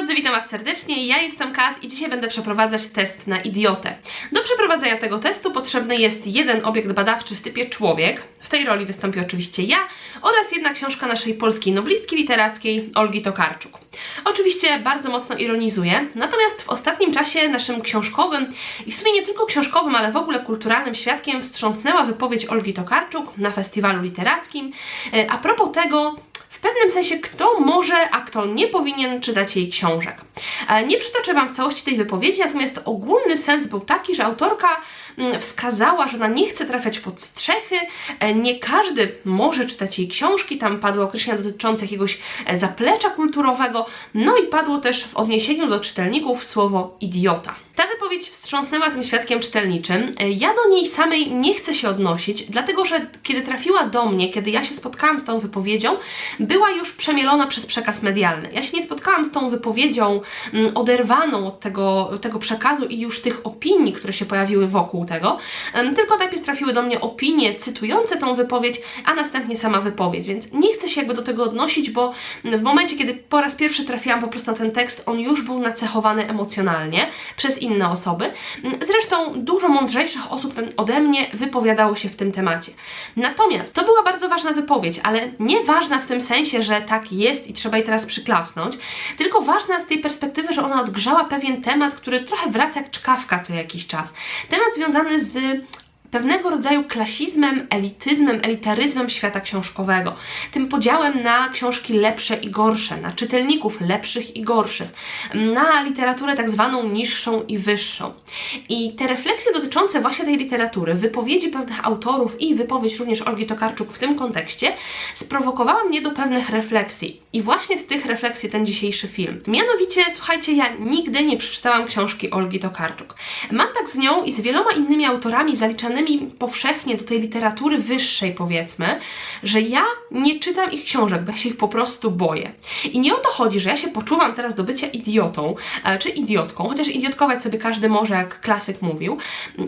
drodzy, witam Was serdecznie. Ja jestem Kat i dzisiaj będę przeprowadzać test na idiotę. Do przeprowadzenia tego testu potrzebny jest jeden obiekt badawczy w typie człowiek. W tej roli wystąpi oczywiście ja oraz jedna książka naszej polskiej noblistki literackiej Olgi Tokarczuk. Oczywiście bardzo mocno ironizuję, natomiast w ostatnim czasie naszym książkowym i w sumie nie tylko książkowym, ale w ogóle kulturalnym świadkiem wstrząsnęła wypowiedź Olgi Tokarczuk na festiwalu literackim e, a propos tego, w pewnym sensie, kto może, a kto nie powinien czytać jej książek. E, Nie przytoczę Wam w całości tej wypowiedzi, natomiast ogólny sens był taki, że autorka mm, wskazała, że ona nie chce trafiać pod strzechy, e, nie każdy może czytać jej książki, tam padły określenia dotyczące jakiegoś e, zaplecza kulturowego, no i padło też w odniesieniu do czytelników słowo idiota. Ta wypowiedź wstrząsnęła tym świadkiem czytelniczym. E, Ja do niej samej nie chcę się odnosić, dlatego że kiedy trafiła do mnie, kiedy ja się spotkałam z tą wypowiedzią, była już przemielona przez przekaz medialny. Ja się nie spotkałam z tą wypowiedzią mm, oderwaną od tego, tego przekazu i już tych opinii, które się pojawiły wokół tego, tylko najpierw trafiły do mnie opinie cytujące tą wypowiedź, a następnie sama wypowiedź, więc nie chcę się jakby do tego odnosić, bo w momencie, kiedy po raz pierwszy trafiłam po prostu na ten tekst, on już był nacechowany emocjonalnie przez inne osoby. Zresztą dużo mądrzejszych osób ode mnie wypowiadało się w tym temacie. Natomiast to była bardzo ważna wypowiedź, ale nie ważna w tym sensie, że tak jest i trzeba jej teraz przyklasnąć, tylko ważna z tej perspektywy, że ona odgrzała pewien temat, który trochę wraca jak czkawka co jakiś czas. Temat związany z pewnego rodzaju klasizmem, elityzmem, elitaryzmem świata książkowego. Tym podziałem na książki lepsze i gorsze, na czytelników lepszych i gorszych, na literaturę tak zwaną niższą i wyższą. I te refleksje dotyczące właśnie tej literatury, wypowiedzi pewnych autorów i wypowiedź również Olgi Tokarczuk w tym kontekście, sprowokowała mnie do pewnych refleksji. I właśnie z tych refleksji ten dzisiejszy film. Mianowicie, słuchajcie, ja nigdy nie przeczytałam książki Olgi Tokarczuk. Mam tak z nią i z wieloma innymi autorami zaliczanymi powszechnie do tej literatury wyższej, powiedzmy, że ja nie czytam ich książek, bo ja się ich po prostu boję. I nie o to chodzi, że ja się poczuwam teraz do bycia idiotą, e, czy idiotką, chociaż idiotkować sobie każdy może, jak klasyk mówił.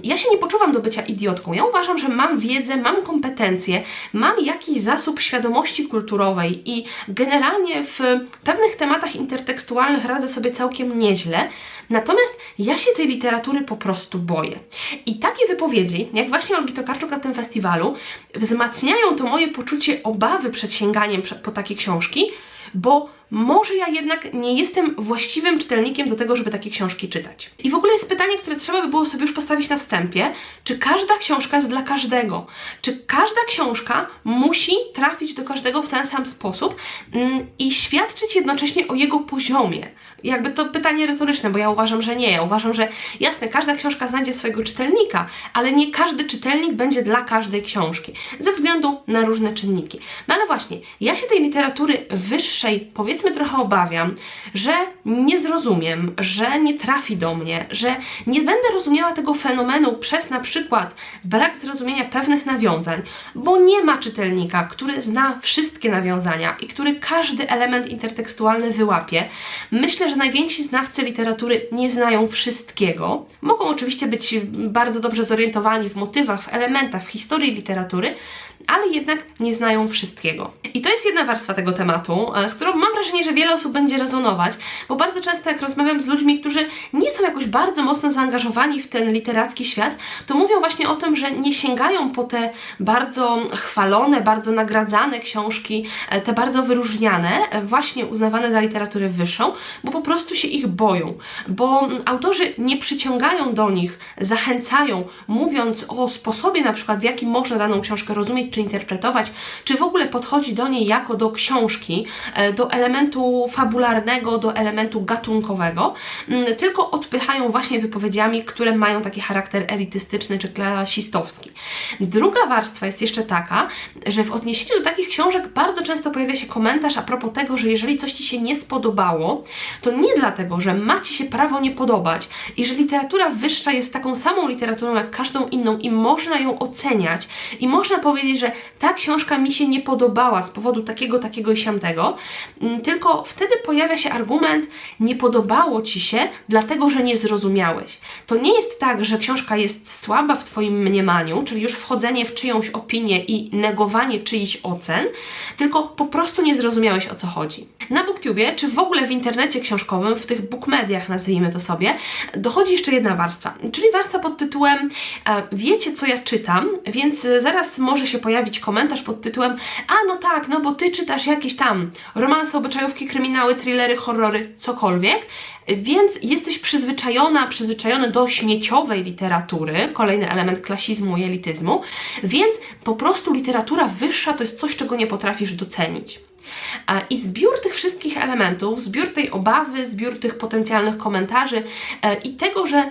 Ja się nie poczuwam do bycia idiotką. Ja uważam, że mam wiedzę, mam kompetencje, mam jakiś zasób świadomości kulturowej i generalnie w pewnych tematach intertekstualnych radzę sobie całkiem nieźle. Natomiast ja się tej literatury po prostu boję. I takie wypowiedzi, jak właśnie Olgi Tokarczuk na tym festiwalu, wzmacniają to moje poczucie obawy przed sięganiem po takie książki, bo może ja jednak nie jestem właściwym czytelnikiem do tego, żeby takie książki czytać. I w ogóle jest pytanie, które trzeba by było sobie już postawić na wstępie, czy każda książka jest dla każdego? Czy każda książka musi trafić do każdego w ten sam sposób mm, i świadczyć jednocześnie o jego poziomie? Jakby to pytanie retoryczne, bo ja uważam, że nie. Ja uważam, że jasne, każda książka znajdzie swojego czytelnika, ale nie każdy czytelnik będzie dla każdej książki, ze względu na różne czynniki. No ale właśnie, ja się tej literatury wyższej, powiedzmy trochę obawiam, że nie zrozumiem, że nie trafi do mnie, że nie będę rozumiała tego fenomenu przez na przykład brak zrozumienia pewnych nawiązań, bo nie ma czytelnika, który zna wszystkie nawiązania i który każdy element intertekstualny wyłapie. Myślę, że najwięksi znawcy literatury nie znają wszystkiego. Mogą oczywiście być bardzo dobrze zorientowani w motywach, w elementach, w historii literatury, ale jednak nie znają wszystkiego. I to jest jedna warstwa tego tematu, e, z którą mam wrażenie, że wiele osób będzie rezonować, bo bardzo często jak rozmawiam z ludźmi, którzy nie są jakoś bardzo mocno zaangażowani w ten literacki świat, to mówią właśnie o tym, że nie sięgają po te bardzo chwalone, bardzo nagradzane książki, e, te bardzo wyróżniane, e, właśnie uznawane za literaturę wyższą, bo po prostu się ich boją, bo autorzy nie przyciągają do nich, zachęcają, mówiąc o sposobie na przykład, w jaki można daną książkę rozumieć czy interpretować, czy w ogóle podchodzi do niej jako do książki, e, do elementu fabularnego, do elementu gatunkowego, mm, tylko odpychają właśnie wypowiedziami, które mają taki charakter elitystyczny czy klasistowski. Druga warstwa jest jeszcze taka, że w odniesieniu do takich książek bardzo często pojawia się komentarz a propos tego, że jeżeli coś Ci się nie spodobało, to nie dlatego, że ma Ci się prawo nie podobać i że literatura wyższa jest taką samą literaturą jak każdą inną i można ją oceniać i można powiedzieć, że ta książka mi się nie podobała z powodu takiego, takiego i siamtego, mm, tylko wtedy pojawia się argument, nie podobało Ci się, dlatego że nie zrozumiałeś. To nie jest tak, że książka jest słaba w Twoim mniemaniu, czyli już wchodzenie w czyjąś opinię i negowanie czyichś ocen, tylko po prostu nie zrozumiałeś o co chodzi. Na BookTubie, czy w ogóle w internecie książkowym, w tych bookmediach, nazwijmy to sobie, dochodzi jeszcze jedna warstwa, czyli warstwa pod tytułem e, Wiecie, co ja czytam, więc e, zaraz może się pojawić komentarz pod tytułem A, no tak, no bo ty czytasz jakieś tam romanse, obyczajówki, kryminały, thrillery, horrory, cokolwiek, więc jesteś przyzwyczajona, przyzwyczajony do śmieciowej literatury, kolejny element klasizmu i elityzmu, więc po prostu literatura wyższa to jest coś, czego nie potrafisz docenić. I zbiór tych wszystkich elementów, zbiór tej obawy, zbiór tych potencjalnych komentarzy e, i tego, że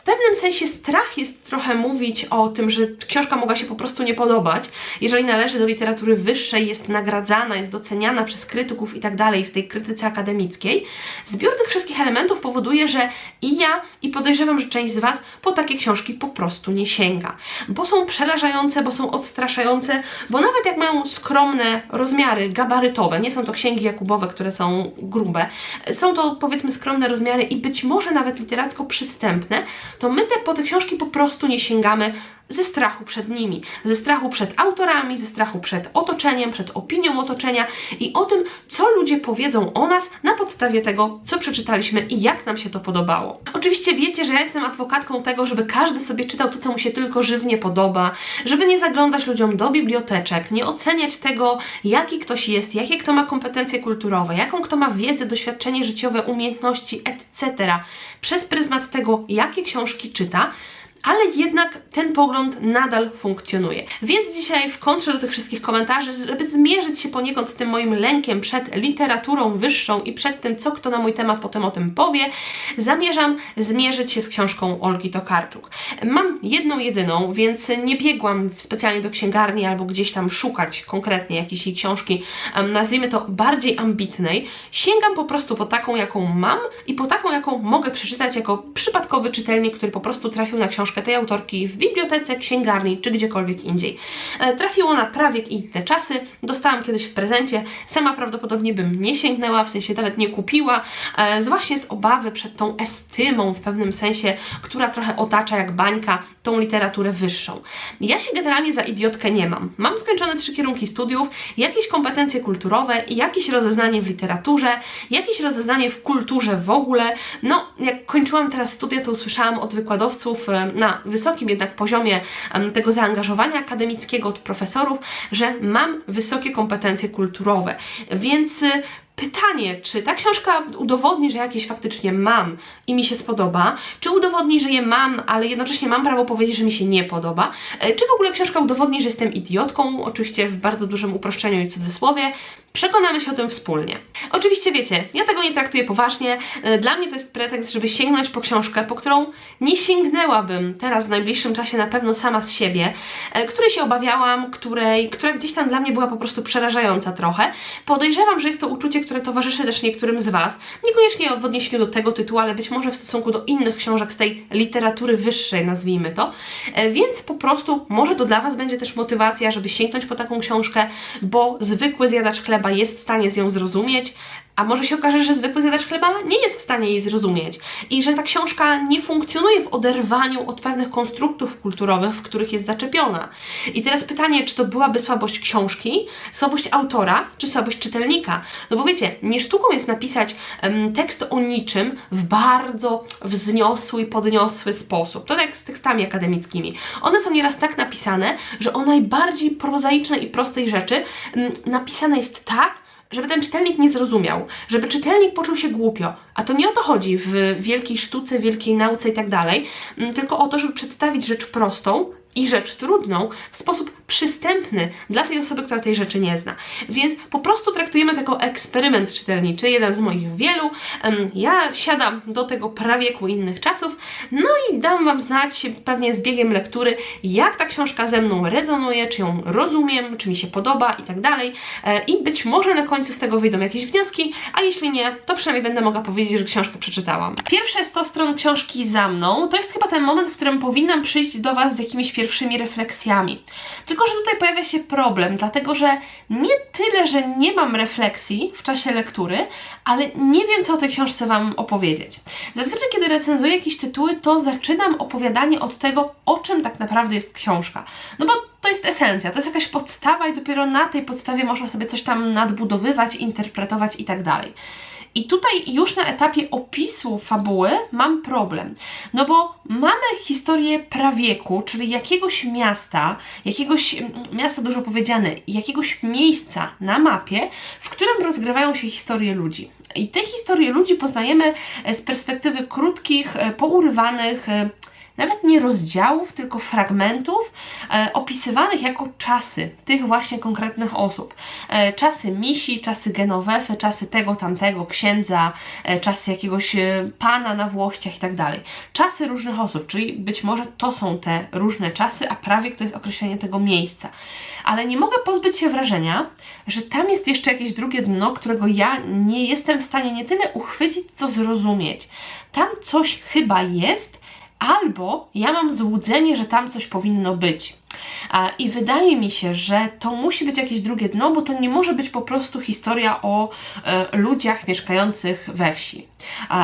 w pewnym sensie strach jest trochę mówić o tym, że książka mogła się po prostu nie podobać, jeżeli należy do literatury wyższej, jest nagradzana, jest doceniana przez krytyków i tak dalej w tej krytyce akademickiej. Zbiór tych wszystkich elementów powoduje, że i ja, i podejrzewam, że część z Was po takie książki po prostu nie sięga, bo są przerażające, bo są odstraszające, bo nawet jak mają skromne rozmiary gabarytowe, nie są to księgi Jakubowe, które są grube, są to powiedzmy skromne rozmiary i być może nawet literacko przystępne, to my te, po te książki po prostu nie sięgamy ze strachu przed nimi, ze strachu przed autorami, ze strachu przed otoczeniem, przed opinią otoczenia i o tym, co ludzie powiedzą o nas na podstawie tego, co przeczytaliśmy i jak nam się to podobało. Oczywiście wiecie, że ja jestem adwokatką tego, żeby każdy sobie czytał to, co mu się tylko żywnie podoba, żeby nie zaglądać ludziom do biblioteczek, nie oceniać tego, jaki ktoś jest, jakie kto ma kompetencje kulturowe, jaką kto ma wiedzę, doświadczenie życiowe, umiejętności, etc. przez pryzmat tego, jakie książki czyta, ale jednak ten pogląd nadal funkcjonuje. Więc dzisiaj w kontrze do tych wszystkich komentarzy, żeby zmierzyć się poniekąd z tym moim lękiem przed literaturą wyższą i przed tym, co kto na mój temat potem o tym powie, zamierzam zmierzyć się z książką Olgi Tokarczuk. Mam jedną jedyną, więc nie biegłam specjalnie do księgarni albo gdzieś tam szukać konkretnie jakiejś jej książki, nazwijmy to bardziej ambitnej. Sięgam po prostu po taką, jaką mam i po taką, jaką mogę przeczytać jako przypadkowy czytelnik, który po prostu trafił na książkę książkę tej autorki w bibliotece, księgarni czy gdziekolwiek indziej. E, trafiło na prawie inne czasy, dostałam kiedyś w prezencie, sama prawdopodobnie bym nie sięgnęła, w sensie nawet nie kupiła, e, właśnie z obawy przed tą estymą w pewnym sensie, która trochę otacza jak bańka tą literaturę wyższą. Ja się generalnie za idiotkę nie mam. Mam skończone trzy kierunki studiów, jakieś kompetencje kulturowe, jakieś rozeznanie w literaturze, jakieś rozeznanie w kulturze w ogóle. No, jak kończyłam teraz studia, to usłyszałam od wykładowców na wysokim jednak poziomie tego zaangażowania akademickiego od profesorów, że mam wysokie kompetencje kulturowe. Więc Pytanie, czy ta książka udowodni, że jakieś faktycznie mam i mi się spodoba, czy udowodni, że je mam, ale jednocześnie mam prawo powiedzieć, że mi się nie podoba, e, czy w ogóle książka udowodni, że jestem idiotką, oczywiście w bardzo dużym uproszczeniu i cudzysłowie, Przekonamy się o tym wspólnie. Oczywiście wiecie, ja tego nie traktuję poważnie. E, dla mnie to jest pretekst, żeby sięgnąć po książkę, po którą nie sięgnęłabym teraz w najbliższym czasie na pewno sama z siebie, e, której się obawiałam, której, która gdzieś tam dla mnie była po prostu przerażająca trochę. Podejrzewam, że jest to uczucie, które towarzyszy też niektórym z Was. Niekoniecznie w odniesieniu do tego tytułu, ale być może w stosunku do innych książek z tej literatury wyższej, nazwijmy to. E, więc po prostu może to dla Was będzie też motywacja, żeby sięgnąć po taką książkę, bo zwykły zjadacz chleba chleba jest w stanie z nią zrozumieć, a może się okaże, że zwykły zjadacz chleba nie jest w stanie jej zrozumieć i że ta książka nie funkcjonuje w oderwaniu od pewnych konstruktów kulturowych, w których jest zaczepiona. I teraz pytanie, czy to byłaby słabość książki, słabość autora, czy słabość czytelnika? No bo wiecie, nie sztuką jest napisać um, tekst o niczym w bardzo wzniosły, podniosły sposób. To tak z tekstami akademickimi. One są nieraz tak napisane, że o najbardziej prozaicznej i prostej rzeczy um, napisane jest tak, żeby ten czytelnik nie zrozumiał, żeby czytelnik poczuł się głupio. A to nie o to chodzi w wielkiej sztuce, wielkiej nauce i tak dalej, tylko o to, żeby przedstawić rzecz prostą, i rzecz trudną w sposób przystępny dla tej osoby, która tej rzeczy nie zna. Więc po prostu traktujemy to jako eksperyment czytelniczy, jeden z moich wielu. Ja siadam do tego prawieku innych czasów, no i dam Wam znać pewnie z biegiem lektury, jak ta książka ze mną rezonuje, czy ją rozumiem, czy mi się podoba i tak dalej. E, I być może na końcu z tego wyjdą jakieś wnioski, a jeśli nie, to przynajmniej będę mogła powiedzieć, że książkę przeczytałam. Pierwsze 100 stron książki za mną to jest chyba ten moment, w którym powinnam przyjść do Was z jakimiś pierwszymi refleksjami. Tylko, że tutaj pojawia się problem, dlatego że nie tyle, że nie mam refleksji w czasie lektury, ale nie wiem, co o tej książce Wam opowiedzieć. Zazwyczaj, kiedy recenzuję jakieś tytuły, to zaczynam opowiadanie od tego, o czym tak naprawdę jest książka. No bo to jest esencja, to jest jakaś podstawa i dopiero na tej podstawie można sobie coś tam nadbudowywać, interpretować i tak dalej. I tutaj już na etapie opisu fabuły mam problem, no bo mamy historię prawieku, czyli jakiegoś miasta, jakiegoś miasta dużo powiedziane, jakiegoś miejsca na mapie, w którym rozgrywają się historie ludzi. I te historie ludzi poznajemy e, z perspektywy krótkich, e, pourywanych, e, nawet nie rozdziałów, tylko fragmentów e, opisywanych jako czasy tych właśnie konkretnych osób. E, czasy misi, czasy Genowefy, czasy tego, tamtego, księdza, e, czasy jakiegoś e, pana na włościach i tak dalej. Czasy różnych osób, czyli być może to są te różne czasy, a prawie to jest określenie tego miejsca. Ale nie mogę pozbyć się wrażenia, że tam jest jeszcze jakieś drugie dno, którego ja nie jestem w stanie nie tyle uchwycić, co zrozumieć. Tam coś chyba jest, albo ja mam złudzenie, że tam coś powinno być. I wydaje mi się, że to musi być jakieś drugie dno, bo to nie może być po prostu historia o e, ludziach mieszkających we wsi.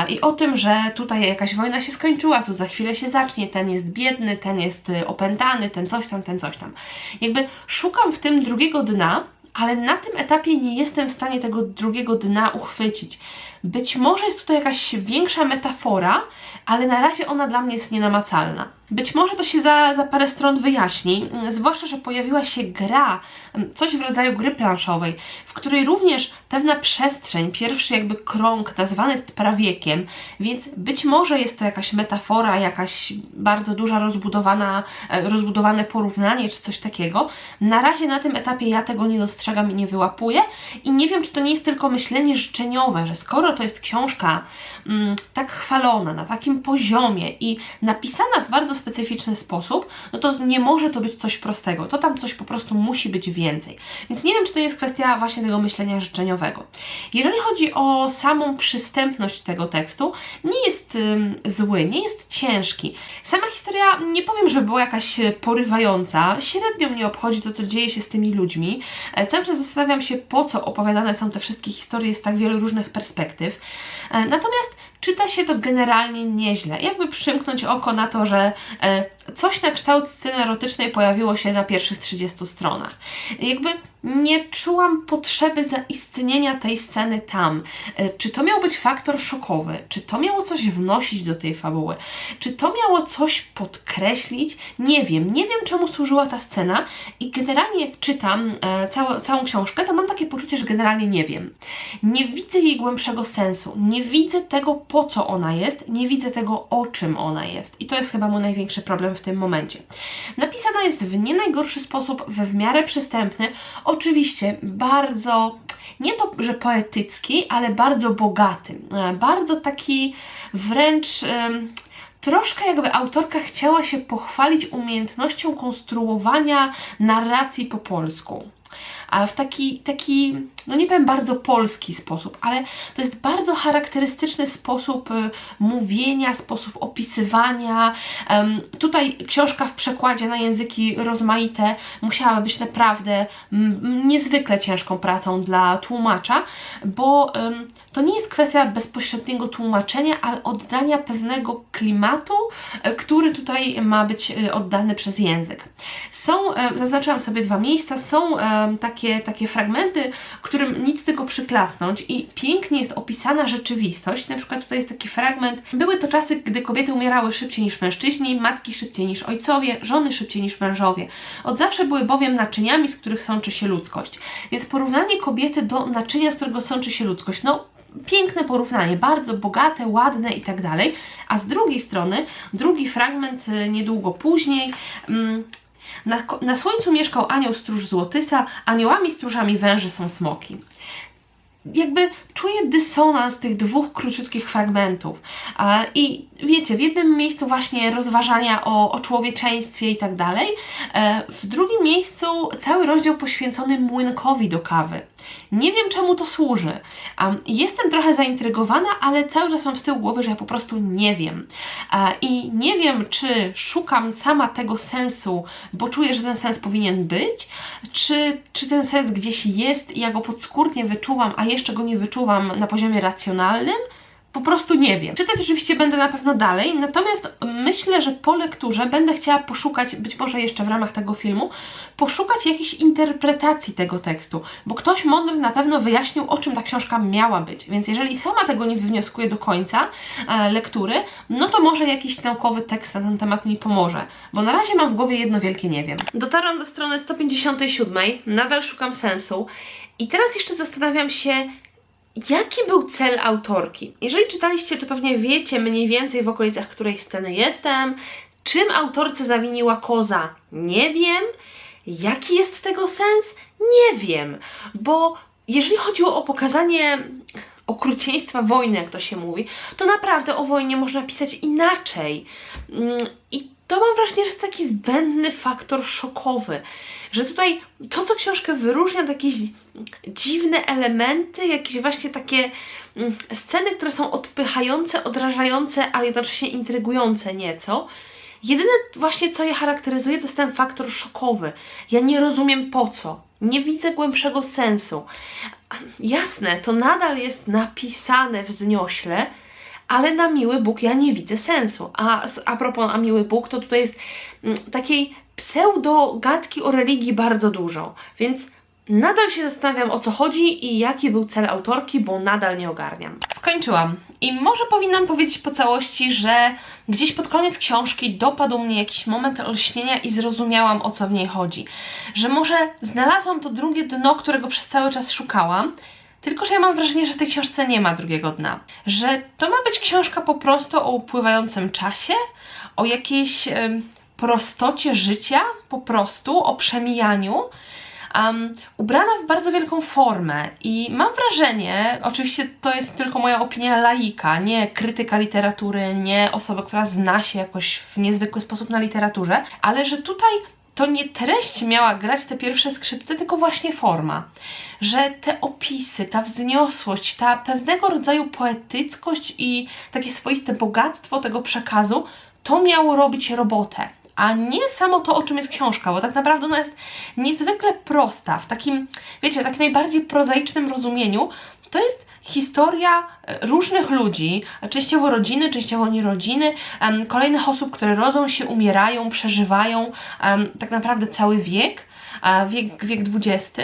I o tym, że tutaj jakaś wojna się skończyła, tu za chwilę się zacznie, ten jest biedny, ten jest e, opętany, ten coś tam, ten coś tam. Jakby szukam w tym drugiego dna, ale na tym etapie nie jestem w stanie tego drugiego dna uchwycić. Być może jest tutaj jakaś większa metafora, ale na razie ona dla mnie jest nienamacalna. Być może to się za, za parę stron wyjaśni, zwłaszcza, że pojawiła się gra, coś w rodzaju gry planszowej, w której również pewna przestrzeń, pierwszy jakby krąg nazwany jest prawiekiem, więc być może jest to jakaś metafora, jakaś bardzo duża rozbudowana, e, rozbudowane porównanie czy coś takiego. Na razie na tym etapie ja tego nie dostrzegam i nie wyłapuję i nie wiem, czy to nie jest tylko myślenie życzeniowe, że skoro to jest książka mm, tak chwalona, na takim poziomie i napisana w bardzo specyficzny sposób, no to nie może to być coś prostego. To tam coś po prostu musi być więcej. Więc nie wiem, czy to jest kwestia właśnie tego myślenia życzeniowego. Jeżeli chodzi o samą przystępność tego tekstu, nie jest ym, zły, nie jest ciężki. Sama historia, nie powiem, że była jakaś porywająca. Średnio mnie obchodzi to, co dzieje się z tymi ludźmi. E, cały czas zastanawiam się, po co opowiadane są te wszystkie historie z tak wielu różnych perspektyw. E, natomiast czyta się to generalnie nieźle. Jakby przymknąć oko na to, że e, coś na kształt sceny erotycznej pojawiło się na pierwszych 30 stronach. Jakby nie czułam potrzeby zaistnienia tej sceny tam. E, czy to miał być faktor szokowy? Czy to miało coś wnosić do tej fabuły? Czy to miało coś podkreślić? Nie wiem. Nie wiem, czemu służyła ta scena i generalnie jak czytam e, całą, całą książkę, to mam takie poczucie, że generalnie nie wiem. Nie widzę jej głębszego sensu. Nie widzę tego, po co ona jest. Nie widzę tego, o czym ona jest. I to jest chyba mój największy problem w tym momencie. Napisana jest w nie najgorszy sposób, we w miarę przystępny, oczywiście bardzo, nie to, że poetycki, ale bardzo bogaty. E, bardzo taki wręcz. troszkę jakby autorka chciała się pochwalić umiejętnością konstruowania narracji po polsku a w taki, taki, no nie powiem bardzo polski sposób, ale to jest bardzo charakterystyczny sposób y, mówienia, sposób opisywania. Tutaj książka w przekładzie na języki rozmaite musiała być naprawdę niezwykle ciężką pracą dla tłumacza, bo to nie jest kwestia bezpośredniego tłumaczenia, ale oddania pewnego klimatu, e, który tutaj ma być e, oddany przez język. Są, e, zaznaczyłam sobie dwa miejsca, są takie, takie fragmenty, którym nic tylko przyklasnąć i pięknie jest opisana rzeczywistość. Na przykład tutaj jest taki fragment. Były to czasy, gdy kobiety umierały szybciej niż mężczyźni, matki szybciej niż ojcowie, żony szybciej niż mężowie. Od zawsze były bowiem naczyniami, z których sączy się ludzkość. Więc porównanie kobiety do naczynia, z którego sączy się ludzkość, no piękne porównanie, bardzo bogate, ładne i tak dalej. A z drugiej strony, drugi fragment y, niedługo później. Mm, na, na słońcu mieszkał anioł stróż złotysa, aniołami stróżami węże są smoki jakby czuję dysonans tych dwóch króciutkich fragmentów. I wiecie, w jednym miejscu właśnie rozważania o, o człowieczeństwie i tak dalej, e, w drugim miejscu cały rozdział poświęcony młynkowi do kawy. Nie wiem czemu to służy. Jestem trochę zaintrygowana, ale cały czas mam z tyłu głowy, że ja po prostu nie wiem. I nie wiem, czy szukam sama tego sensu, bo czuję, że ten sens powinien być, czy, czy ten sens gdzieś jest i ja go podskórnie wyczuwam, a jeszcze go nie wyczuwam na poziomie racjonalnym, po prostu nie wiem. Czytać oczywiście będę na pewno dalej, natomiast myślę, że po lekturze będę chciała poszukać, być może jeszcze w ramach tego filmu, poszukać jakiejś interpretacji tego tekstu, bo ktoś mądry na pewno wyjaśnił, o czym ta książka miała być, więc jeżeli sama tego nie wywnioskuje do końca e, lektury, no to może jakiś naukowy tekst na ten temat mi pomoże, bo na razie mam w głowie jedno wielkie nie wiem. Dotarłam do strony 157, nadal szukam sensu i teraz jeszcze zastanawiam się, Jaki był cel autorki? Jeżeli czytaliście, to pewnie wiecie mniej więcej w okolicach której sceny jestem. Czym autorce zawiniła koza? Nie wiem. Jaki jest tego sens? Nie wiem. Bo jeżeli chodziło o pokazanie okrucieństwa wojny, jak to się mówi, to naprawdę o wojnie można pisać inaczej. Mm, I to mam wrażenie, że jest taki zbędny faktor szokowy, że tutaj to, co książkę wyróżnia, to jakieś dziwne elementy, jakieś właśnie takie mm, sceny, które są odpychające, odrażające, ale jednocześnie intrygujące nieco. Jedyne właśnie, co je charakteryzuje, to jest ten faktor szokowy. Ja nie rozumiem po co. Nie widzę głębszego sensu. Jasne, to nadal jest napisane wzniośle, ale na miły Bóg ja nie widzę sensu. A a propos a miły Bóg, to tutaj jest mm, takiej pseudo-gadki o religii bardzo dużo, więc nadal się zastanawiam o co chodzi i jaki był cel autorki, bo nadal nie ogarniam. Skończyłam i może powinnam powiedzieć po całości, że gdzieś pod koniec książki dopadł mnie jakiś moment olśnienia i zrozumiałam o co w niej chodzi. Że może znalazłam to drugie dno, którego przez cały czas szukałam, tylko, że ja mam wrażenie, że w tej książce nie ma drugiego dna. Że to ma być książka po prostu o upływającym czasie, o jakiejś prostocie życia, po prostu, o przemijaniu. Um, ubrana w bardzo wielką formę i mam wrażenie, oczywiście to jest tylko moja opinia laika, nie krytyka literatury, nie osoba, która zna się jakoś w niezwykły sposób na literaturze, ale że tutaj to nie treść miała grać te pierwsze skrzypce, tylko właśnie forma. Że te opisy, ta wzniosłość, ta pewnego rodzaju poetyckość i takie swoiste bogactwo tego przekazu, to miało robić robotę a nie samo to, o czym jest książka, bo tak naprawdę ona jest niezwykle prosta, w takim, wiecie, w takim najbardziej prozaicznym rozumieniu. To jest historia e, różnych ludzi, częściowo rodziny, częściowo nierodziny, kolejnych osób, które rodzą się, umierają, przeżywają tak naprawdę cały wiek. Wiek, wiek XX,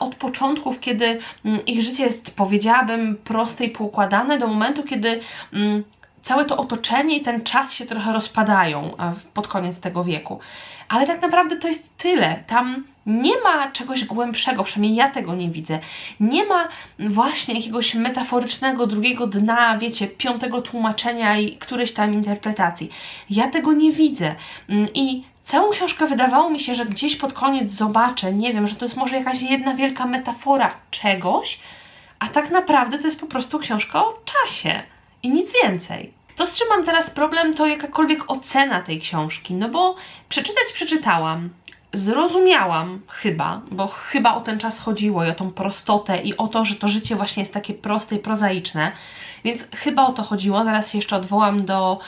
od początków, kiedy mm, ich życie jest, powiedziałabym, proste i poukładane, do momentu, kiedy mm, całe to otoczenie i ten czas się trochę rozpadają pod koniec tego wieku. Ale tak naprawdę to jest tyle. Tam nie ma czegoś głębszego, przynajmniej ja tego nie widzę. Nie ma właśnie jakiegoś metaforycznego drugiego dna, wiecie, piątego tłumaczenia i którejś tam interpretacji. Ja tego nie widzę. Mm, I całą książkę wydawało mi się, że gdzieś pod koniec zobaczę, nie wiem, że to jest może jakaś jedna wielka metafora czegoś, a tak naprawdę to jest po prostu książka o czasie i nic więcej. To, z czym mam teraz problem, to jakakolwiek ocena tej książki, no bo przeczytać przeczytałam, zrozumiałam chyba, bo chyba o ten czas chodziło i o tą prostotę i o to, że to życie właśnie jest takie proste i prozaiczne, więc chyba o to chodziło. Zaraz się jeszcze odwołam do,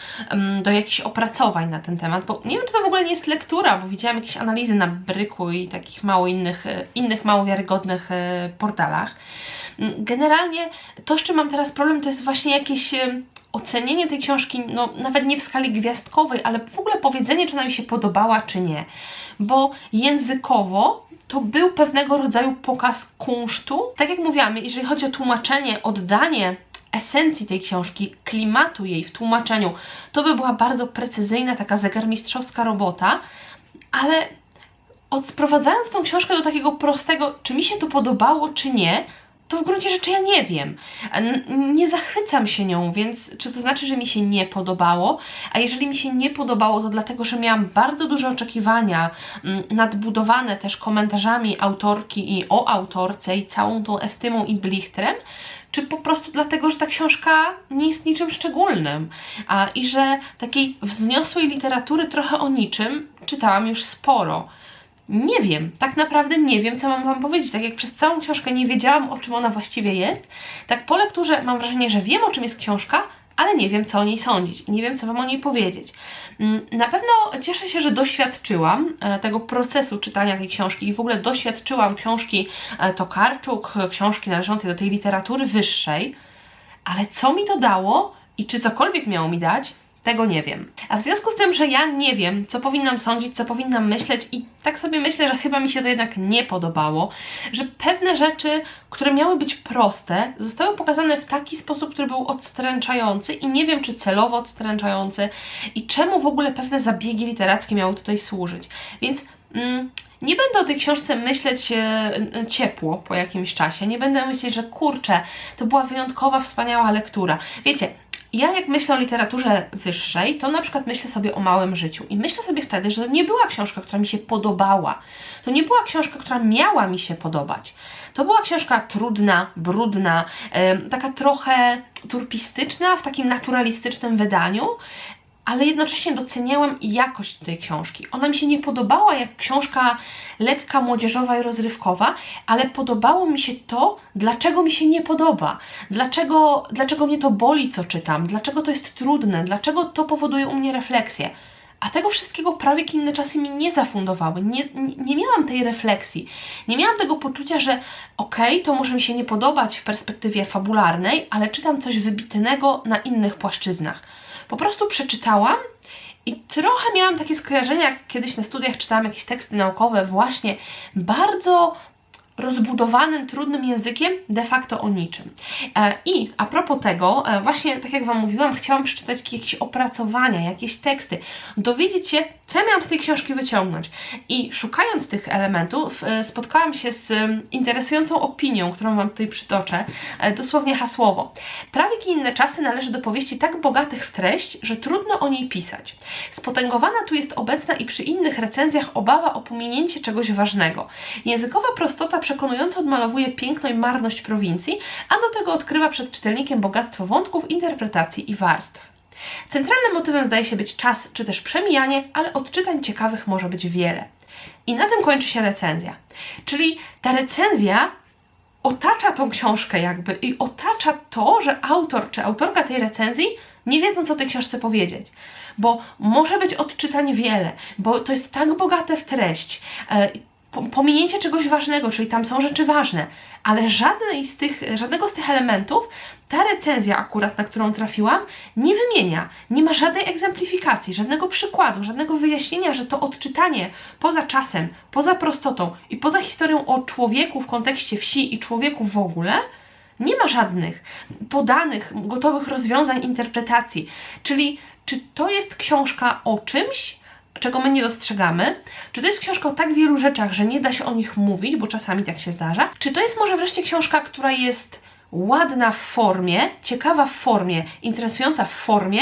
do jakichś opracowań na ten temat, bo nie wiem, czy to w ogóle nie jest lektura, bo widziałam jakieś analizy na Bryku i takich mało innych, e, innych mało wiarygodnych e, portalach. Generalnie to, z czym mam teraz problem, to jest właśnie jakieś ocenienie tej książki, no nawet nie w skali gwiazdkowej, ale w ogóle powiedzenie, czy ona mi się podobała, czy nie. Bo językowo to był pewnego rodzaju pokaz kunsztu. Tak jak mówiłam, jeżeli chodzi o tłumaczenie, oddanie esencji tej książki, klimatu jej w tłumaczeniu, to by była bardzo precyzyjna, taka zegarmistrzowska robota, ale od sprowadzając tą książkę do takiego prostego, czy mi się to podobało, czy nie, to w gruncie rzeczy ja nie wiem. Nie zachwycam się nią, więc czy to znaczy, że mi się nie podobało? A jeżeli mi się nie podobało, to dlatego, że miałam bardzo duże oczekiwania, nadbudowane też komentarzami autorki i o autorce i całą tą estymą i blichtrem, czy po prostu dlatego, że ta książka nie jest niczym szczególnym a, i że takiej wzniosłej literatury trochę o niczym czytałam już sporo. Nie wiem, tak naprawdę nie wiem, co mam Wam powiedzieć. Tak jak przez całą książkę nie wiedziałam, o czym ona właściwie jest, tak po lekturze mam wrażenie, że wiem, o czym jest książka, ale nie wiem, co o niej sądzić. Nie wiem, co Wam o niej powiedzieć. Mm, na pewno cieszę się, że doświadczyłam e, tego procesu czytania tej książki i w ogóle doświadczyłam książki e, Tokarczuk, książki należącej do tej literatury wyższej, ale co mi to dało i czy cokolwiek miało mi dać, tego nie wiem. A w związku z tym, że ja nie wiem, co powinnam sądzić, co powinnam myśleć i tak sobie myślę, że chyba mi się to jednak nie podobało, że pewne rzeczy, które miały być proste, zostały pokazane w taki sposób, który był odstręczający i nie wiem, czy celowo odstręczający i czemu w ogóle pewne zabiegi literackie miały tutaj służyć. Więc mm, nie będę o tej książce myśleć e, ciepło po jakimś czasie. Nie będę myśleć, że kurczę, to była wyjątkowa, wspaniała lektura. Wiecie, ja jak myślę o literaturze wyższej, to na przykład myślę sobie o małym życiu i myślę sobie wtedy, że to nie była książka, która mi się podobała. To nie była książka, która miała mi się podobać. To była książka trudna, brudna, taka trochę turpistyczna w takim naturalistycznym wydaniu, ale jednocześnie doceniałam jakość tej książki. Ona mi się nie podobała jak książka lekka, młodzieżowa i rozrywkowa, ale podobało mi się to, dlaczego mi się nie podoba, dlaczego, dlaczego mnie to boli, co czytam, dlaczego to jest trudne, dlaczego to powoduje u mnie refleksję. A tego wszystkiego prawie inne czasy mi nie zafundowały. Nie, nie, nie miałam tej refleksji. Nie miałam tego poczucia, że okej, okay, to może mi się nie podobać w perspektywie fabularnej, ale czytam coś wybitnego na innych płaszczyznach po prostu przeczytałam i trochę miałam takie skojarzenia, jak kiedyś na studiach czytałam jakieś teksty naukowe, właśnie bardzo rozbudowanym, trudnym językiem, de facto o niczym. E, I a propos tego, e, właśnie tak jak Wam mówiłam, chciałam przeczytać jakieś opracowania, jakieś teksty, dowiedzieć się, co ja miałam z tej książki wyciągnąć. I szukając tych elementów, e, spotkałam się z interesującą opinią, którą Wam tutaj przytoczę, dosłownie hasłowo. Prawie inne czasy należy do powieści tak bogatych w treść, że trudno o niej pisać. Spotęgowana tu jest obecna i przy innych recenzjach obawa o pominięcie czegoś ważnego. Językowa prostota przekonująco odmalowuje piękno i marność prowincji, a do tego odkrywa przed czytelnikiem bogactwo wątków, interpretacji i warstw. Centralnym motywem zdaje się być czas czy też przemijanie, ale odczytań ciekawych może być wiele. I na tym kończy się recenzja. Czyli ta recenzja otacza tą książkę jakby i otacza to, że autor czy autorka tej recenzji nie wiedzą, co tej książce powiedzieć. Bo może być odczytań wiele, bo to jest tak bogate w treść. Pominięcie czegoś ważnego, czyli tam są rzeczy ważne, ale żadnej z tych, żadnego z tych elementów ta recenzja akurat, na którą trafiłam, nie wymienia. Nie ma żadnej egzemplifikacji, żadnego przykładu, żadnego wyjaśnienia, że to odczytanie poza czasem, poza prostotą i poza historią o człowieku w kontekście wsi i człowieku w ogóle, nie ma żadnych podanych, gotowych rozwiązań interpretacji. Czyli czy to jest książka o czymś, czego my nie dostrzegamy? Czy to jest książka o tak wielu rzeczach, że nie da się o nich mówić, bo czasami tak się zdarza? Czy to jest może wreszcie książka, która jest ładna w formie, ciekawa w formie, interesująca w formie,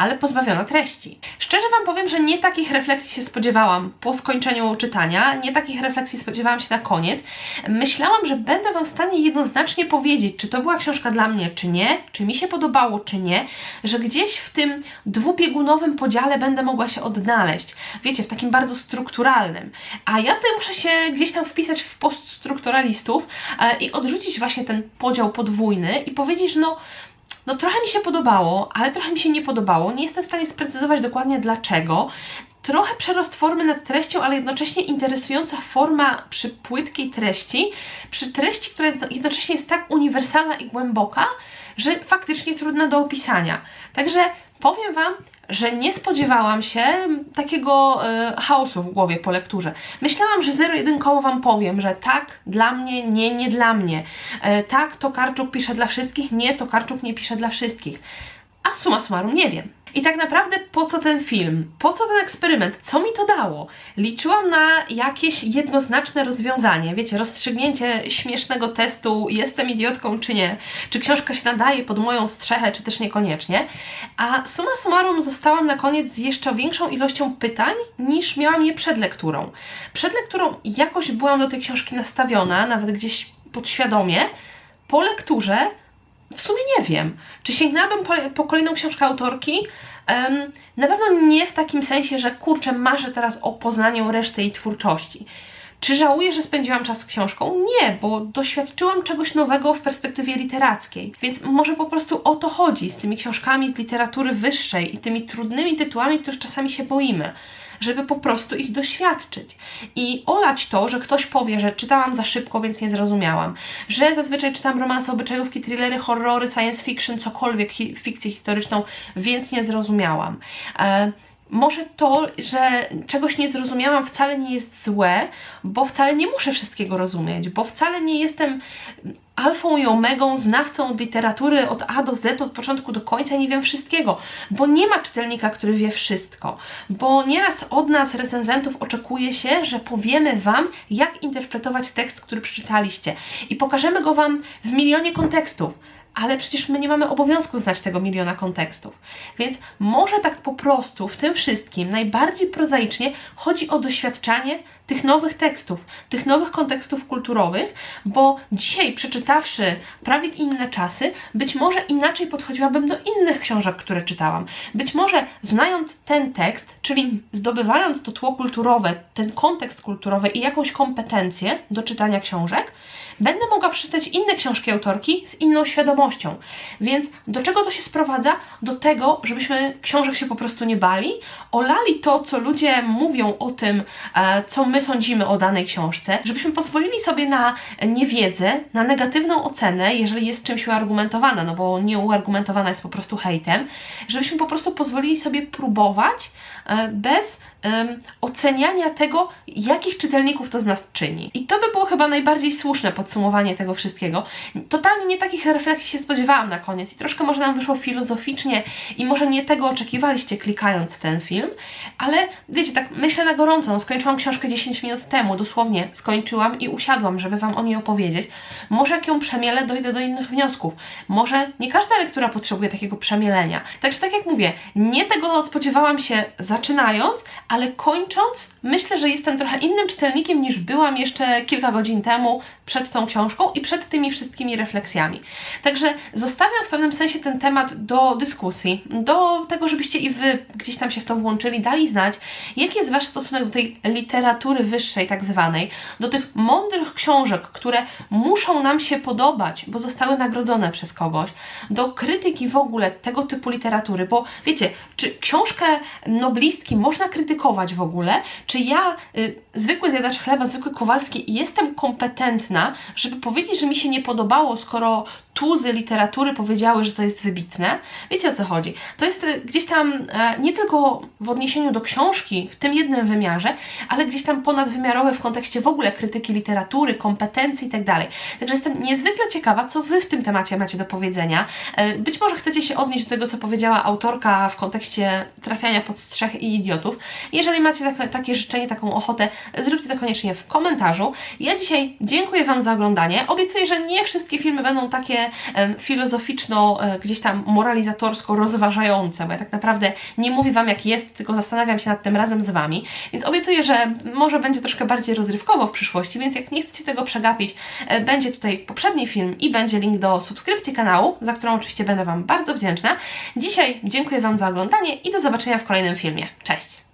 ale pozbawiona treści. Szczerze Wam powiem, że nie takich refleksji się spodziewałam po skończeniu czytania, nie takich refleksji spodziewałam się na koniec. Myślałam, że będę Wam w stanie jednoznacznie powiedzieć, czy to była książka dla mnie, czy nie, czy mi się podobało, czy nie, że gdzieś w tym dwubiegunowym podziale będę mogła się odnaleźć. Wiecie, w takim bardzo strukturalnym. A ja tutaj muszę się gdzieś tam wpisać w poststrukturalistów e, i odrzucić właśnie ten podział podwójny i powiedzieć, że no no trochę mi się podobało, ale trochę mi się nie podobało. Nie jestem w stanie sprecyzować dokładnie dlaczego. Trochę przerost formy nad treścią, ale jednocześnie interesująca forma przy płytkiej treści, przy treści, która jednocześnie jest tak uniwersalna i głęboka, że faktycznie trudna do opisania. Także powiem Wam, że nie spodziewałam się takiego e, chaosu w głowie po lekturze. Myślałam, że zero-jedynkowo Wam powiem, że tak, dla mnie, nie, nie dla mnie. E, tak, to Karczuk pisze dla wszystkich, nie, to Karczuk nie pisze dla wszystkich. A suma summarum nie wiem. I tak naprawdę po co ten film? Po co ten eksperyment? Co mi to dało? Liczyłam na jakieś jednoznaczne rozwiązanie, wiecie, rozstrzygnięcie śmiesznego testu, jestem idiotką czy nie, czy książka się nadaje pod moją strzechę, czy też niekoniecznie. A suma summarum zostałam na koniec z jeszcze większą ilością pytań, niż miałam je przed lekturą. Przed lekturą jakoś byłam do tej książki nastawiona, nawet gdzieś podświadomie. Po lekturze w sumie nie wiem. Czy sięgnęłabym po, po kolejną książkę autorki? Um, na pewno nie w takim sensie, że kurczę, marzę teraz o poznaniu reszty jej twórczości. Czy żałuję, że spędziłam czas z książką? Nie, bo doświadczyłam czegoś nowego w perspektywie literackiej. Więc może po prostu o to chodzi z tymi książkami z literatury wyższej i tymi trudnymi tytułami, których czasami się boimy żeby po prostu ich doświadczyć i olać to, że ktoś powie, że czytałam za szybko, więc nie zrozumiałam, że zazwyczaj czytam romanse, obyczajówki, thrillery, horrory, science fiction, cokolwiek, hi fikcję historyczną, więc nie zrozumiałam. E, może to, że czegoś nie zrozumiałam, wcale nie jest złe, bo wcale nie muszę wszystkiego rozumieć, bo wcale nie jestem alfą i omegą, znawcą literatury od A do Z, od początku do końca, nie wiem wszystkiego, bo nie ma czytelnika, który wie wszystko, bo nieraz od nas, recenzentów, oczekuje się, że powiemy Wam, jak interpretować tekst, który przeczytaliście i pokażemy go Wam w milionie kontekstów ale przecież my nie mamy obowiązku znać tego miliona kontekstów. Więc może tak po prostu w tym wszystkim najbardziej prozaicznie chodzi o doświadczanie tych nowych tekstów, tych nowych kontekstów kulturowych, bo dzisiaj przeczytawszy prawie inne czasy, być może inaczej podchodziłabym do innych książek, które czytałam. Być może znając ten tekst, czyli zdobywając to tło kulturowe, ten kontekst kulturowy i jakąś kompetencję do czytania książek, będę mogła przeczytać inne książki autorki z inną świadomością. Więc do czego to się sprowadza? Do tego, żebyśmy książek się po prostu nie bali, olali to, co ludzie mówią o tym, e, co my sądzimy o danej książce, żebyśmy pozwolili sobie na niewiedzę, na negatywną ocenę, jeżeli jest czymś uargumentowana, no bo nieuargumentowana jest po prostu hejtem, żebyśmy po prostu pozwolili sobie próbować e, bez um, oceniania tego, jakich czytelników to z nas czyni. I to by było chyba najbardziej słuszne podsumowanie tego wszystkiego. Totalnie nie takich refleksji się spodziewałam na koniec i troszkę może nam wyszło filozoficznie i może nie tego oczekiwaliście klikając ten film, ale wiecie, tak myślę na gorąco, no skończyłam książkę 10 minut temu, dosłownie skończyłam i usiadłam, żeby Wam o niej opowiedzieć. Może jak ją przemielę, dojdę do innych wniosków. Może nie każda lektura potrzebuje takiego przemielenia. Także tak jak mówię, nie tego spodziewałam się zaczynając, ale kończąc, myślę, że jestem trochę innym czytelnikiem niż byłam jeszcze kilka godzin temu przed tą książką i przed tymi wszystkimi refleksjami. Także zostawiam w pewnym sensie ten temat do dyskusji, do tego, żebyście i Wy gdzieś tam się w to włączyli, dali znać, jaki jest Wasz stosunek do tej literatury wyższej, tak zwanej, do tych mądrych książek, które muszą nam się podobać, bo zostały nagrodzone przez kogoś, do krytyki w ogóle tego typu literatury, bo wiecie, czy książkę noblistki można krytykować w ogóle, czy ja, y, zwykły zjadacz chleba, zwykły Kowalski, jestem kompetentna, żeby powiedzieć, że mi się nie podobało, skoro tuzy literatury powiedziały, że to jest wybitne. Wiecie o co chodzi? To jest y, gdzieś tam e, nie tylko w odniesieniu do książki, w tym jednym wymiarze, ale gdzieś tam ponadwymiarowe w kontekście w ogóle krytyki literatury, kompetencji i tak. Także jestem niezwykle ciekawa, co Wy w tym temacie macie do powiedzenia. E, być może chcecie się odnieść do tego, co powiedziała autorka w kontekście trafiania pod strzech i idiotów. Jeżeli macie takie, takie życzenie, taką ochotę, zróbcie to koniecznie w komentarzu. Ja dzisiaj dziękuję Wam za oglądanie. Obiecuję, że nie wszystkie filmy będą takie em, filozoficzno, e, tam moralizatorsko rozważające, bo ja tak naprawdę nie mówię Wam jak jest, tylko zastanawiam się nad tym razem z Wami. Więc obiecuję, że może będzie troszkę bardziej rozrywkowo w przyszłości, więc jak nie chcecie tego przegapić, e, będzie tutaj poprzedni film i będzie link do subskrypcji kanału, za którą oczywiście będę Wam bardzo wdzięczna. Dzisiaj dziękuję Wam za oglądanie i do zobaczenia w kolejnym filmie. Cześć!